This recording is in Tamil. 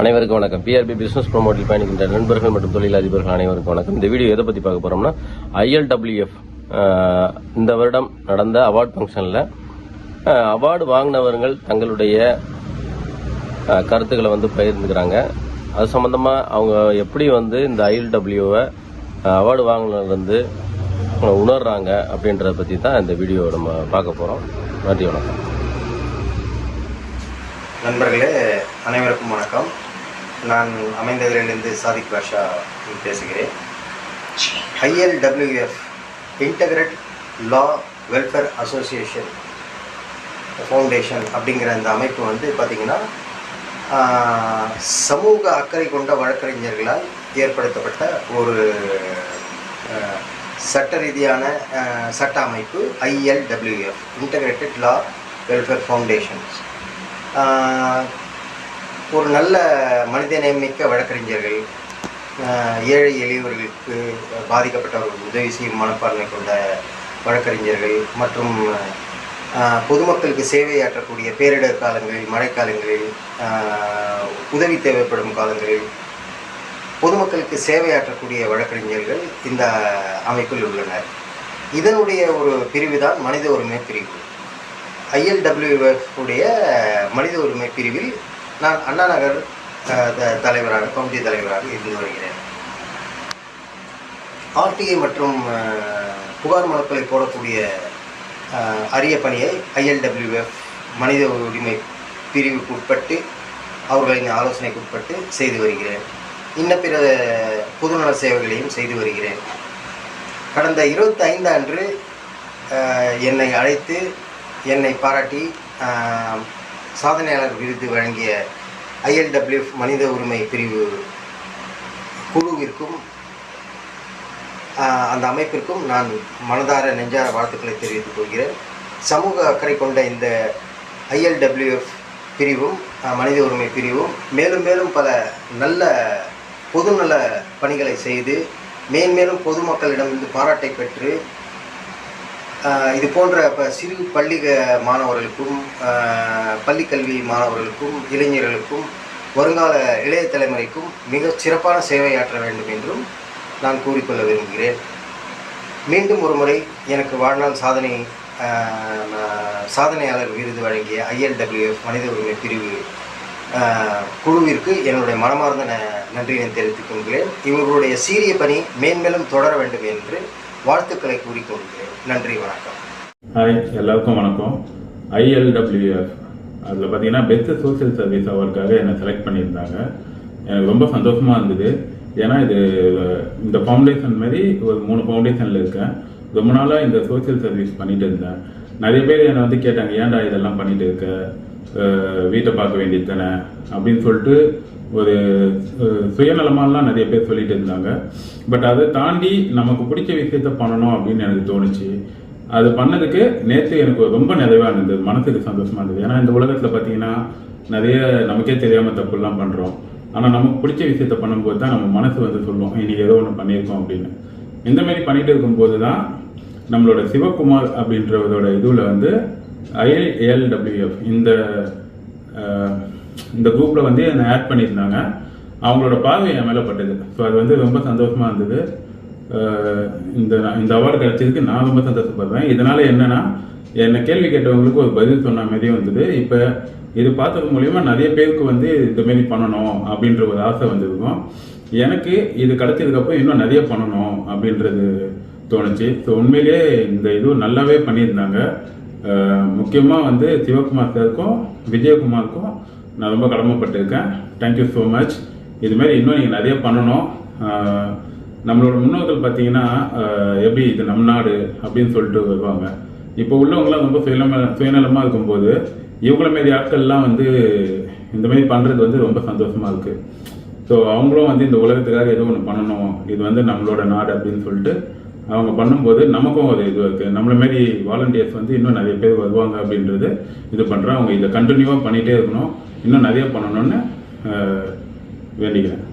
அனைவருக்கும் வணக்கம். பிஆர்பி பிசினஸ் ப்ரோமோட்டில் பயணிக்கின்ற நண்பர்கள் மற்றும் தொழிலதிபர்கள் அனைவருக்கும் வணக்கம். இந்த வீடியோ எதை பத்தி பார்க்க போறோம்னா ஐஎல்டபிள்யூஎஃப் இந்த வருடம் நடந்த அவார்ட் ஃபங்க்ஷனில் அவார்டு வாங்கினவர்கள் தங்களுடைய கருத்துக்களை வந்து பகிர்ந்துக்கிறாங்க. அது சம்மந்தமாக அவங்க எப்படி வந்து இந்த ஐஎல்டபிள்யூவை அவார்டு வாங்கினது வந்து உணர்றாங்க அப்படின்றத பற்றி தான் இந்த வீடியோ நம்ம பார்க்க போகிறோம் நன்றி வணக்கம். நண்பர்களே அனைவருக்கும் நான் அமைந்ததிலிருந்து சாதிக் பாஷா பேசுகிறேன். ILWF integrate law welfare association foundation அப்படிங்கிற அந்த அமைப்பு வந்து பார்த்திங்கன்னா சமூக அக்கறை கொண்ட வழக்கறிஞர்களால் ஏற்படுத்தப்பட்ட ஒரு சட்ட ரீதியான சட்ட அமைப்பு ILWF integrated law welfare foundations ஒரு நல்ல மனித நேமிக்க வழக்கறிஞர்கள் ஏழை எளியவர்களுக்கு பாதிக்கப்பட்டவர்கள் உதவி செய்யும் மனப்பான்மை கொண்ட வழக்கறிஞர்கள் மற்றும் பொதுமக்களுக்கு சேவையாற்றக்கூடிய பேரிடர் காலங்களில் மழைக்காலங்களில் உதவி தேவைப்படும் காலங்களில் பொதுமக்களுக்கு சேவையாற்றக்கூடிய வழக்கறிஞர்கள் இந்த அமைப்பில் உள்ளனர். இதனுடைய ஒரு பிரிவு தான் மனித உரிமை பிரிவு. ஐஎல்டபிள்யூஎஃப் உடைய மனித உரிமை பிரிவில் நான் அண்ணா நகர் த- தலைவராக கமிட்டி தலைவராக இருந்து வருகிறேன். ஆர்டிஐ மற்றும் புகார் மனுக்களை போடக்கூடிய அரிய பணியை ஐஎல்டபிள்யூஎஃப் மனித உரிமை பிரிவுக்கு உட்பட்டு அவர்களின் ஆலோசனைக்கு உட்பட்டு செய்து வருகிறேன். இன்ன பிற பொதுநல சேவைகளையும் செய்து வருகிறேன். கடந்த இருபத்தி ஐந்து அன்று என்னை அழைத்து என்னை பாராட்டி சாதனையாளர் விருது வழங்கிய ஐஎல்டபிள்யூஎஃப் மனித உரிமை பிரிவு குழுவிற்கும் அந்த அமைப்பிற்கும் நான் மனதார நெஞ்சார வாழ்த்துக்களை தெரிவித்துக் கொள்கிறேன். சமூக அக்கறை கொண்ட இந்த ஐஎல்டபிள்யூஎஃப் பிரிவும் மனித உரிமை பிரிவும் மேலும் மேலும் பல நல்ல பொதுநல பணிகளை செய்து மேன்மேலும் பொதுமக்களிடமிருந்து பாராட்டை பெற்று இது போன்ற இப்போ சிறு பள்ளி மாணவர்களுக்கும் ஆஹ் பள்ளிக்கல்வி மாணவர்களுக்கும் இளைஞர்களுக்கும் வருங்கால இளைய தலைமுறைக்கும் மிக சிறப்பான சேவையாற்ற வேண்டும் என்றும் நான் கூறிக்கொள்ள விரும்புகிறேன். மீண்டும் ஒரு முறை எனக்கு வாழ்நாள் சாதனை சாதனையாளர் விருது வழங்கிய ஐஎல்டபிள்யூஎஃப் மனித உரிமை பிரிவு குழுவிற்கு என்னுடைய மனமார்ந்த ந- நன்றியை தெரிவித்துக் கொள்கிறேன். இவர்களுடைய சீரிய பணி மேன்மேலும் தொடர வேண்டும் என்று வாழ்த்துக்களை கூறிக்கொள்கிறேன். நன்றி வணக்கம். ஹாய் எல்லாருக்கும் வணக்கம். ஐஎல்டபிள்யூஎஃப் அதில் பார்த்தீங்கன்னா பெஸ்ட் சோஷியல் சர்வீஸ் அவருக்காக என்னை செலக்ட் பண்ணியிருந்தாங்க. எனக்கு ரொம்ப சந்தோஷமாக இருந்தது. ஏன்னா இது இந்த ஃபவுண்டேஷன் மாதிரி ஒரு மூணு ஃபவுண்டேஷனில் இருக்கேன். ரொம்ப நாளாக இந்த சோஷியல் சர்வீஸ் பண்ணிட்டு இருந்தேன். நிறைய பேர் என்னை வந்து கேட்டாங்க ஏன்டா இதெல்லாம் பண்ணிட்டு இருக்க? வீட்டை பார்க்க வேண்டியது தானே? அப்படின்னு சொல்லிட்டு ஒரு அஹ், சுயநலமாலாம் நிறைய பேர் சொல்லிட்டு இருந்தாங்க. பட் அதை தாண்டி நமக்கு பிடிச்ச விஷயத்த பண்ணணும் அப்படின்னு எனக்கு தோணுச்சு. அது பண்ணதுக்கு நேற்று எனக்கு ரொம்ப நிறைவாக இருந்தது. மனசுக்கு சந்தோஷமாக இருந்தது. ஏன்னா இந்த உலகத்தில் பார்த்தீங்கன்னா நிறைய நமக்கே தெரியாமல் தப்புலாம் பண்ணுறோம் ஆனால் நமக்கு பிடிச்ச விஷயத்த பண்ணும்போது தான் நம்ம மனசு வந்து சொல்லுவோம் இன்னைக்கு ஏதோ ஒன்று பண்ணியிருக்கோம் அப்படின்னு. இந்த மாதிரி பண்ணிட்டு இருக்கும்போது தான் நம்மளோட சிவகுமார் அப்படின்றதோட இதுவில் வந்து ஐஎல்டபிள்யூஎஃப் இந்த இந்த குரூப்பில் வந்து என்னை ஆட் பண்ணியிருந்தாங்க. அவங்களோட பார்வை என் மேலே பட்டது. ஸோ அது வந்து ரொம்ப சந்தோஷமாக இருந்தது. இந்த இந்த அவார்டு கிடைச்சதுக்கு நான் ரொம்ப சந்தோஷப்படுறேன். இதனால் என்னென்னா என்னை கேள்வி கேட்டவங்களுக்கு ஒரு பதில் சொன்ன மாதிரியும் வந்தது. இப்போ இது பார்த்தது மூலயமா நிறைய பேருக்கு வந்து இந்த பண்ணணும் அப்படின்ற ஒரு ஆசை வந்திருக்கும். எனக்கு இது கிடைச்சதுக்கப்புறம் இன்னும் நிறைய பண்ணணும் அப்படின்றது தோணுச்சு. ஸோ உண்மையிலேயே இந்த இது நல்லாவே பண்ணியிருந்தாங்க. முக்கியமாக வந்து சிவகுமார் சாருக்கும் விஜயகுமாருக்கும் நான் ரொம்ப கடமைப்பட்டிருக்கேன். தேங்க்யூ ஸோ மச் இது மாதிரி இன்னும் நீங்கள் நிறைய பண்ணணும். நம்மளோட முன்னோர்கள் பார்த்தீங்கன்னா எப்படி இது நம் நாடு அப்படின்னு சொல்லிட்டு வருவாங்க. இப்போ உள்ளவங்களாம் ரொம்ப சுயநலமாக சுயநலமாக இருக்கும்போது இவங்கள மாரி ஆட்கள்லாம் வந்து இந்த மாதிரி பண்ணுறது வந்து ரொம்ப சந்தோஷமாக இருக்குது ஸோ அவங்களும் வந்து இந்த உலகத்துக்காக ஏதோ ஒன்று பண்ணணும். இது வந்து நம்மளோட நாடு அப்படின்னு சொல்லிட்டு அவங்க பண்ணும்போது நமக்கும் ஒரு இது இருக்குது நம்மள மாரி வாலண்டியர்ஸ் வந்து இன்னும் நிறைய பேர் வருவாங்க அப்படின்றது இது பண்ணுறோம் அவங்க இதை கண்டினியூவாக பண்ணிகிட்டே இருக்கணும். இன்னும் நிறைய பண்ணணும்னு வேண்டிக்கிறேன்.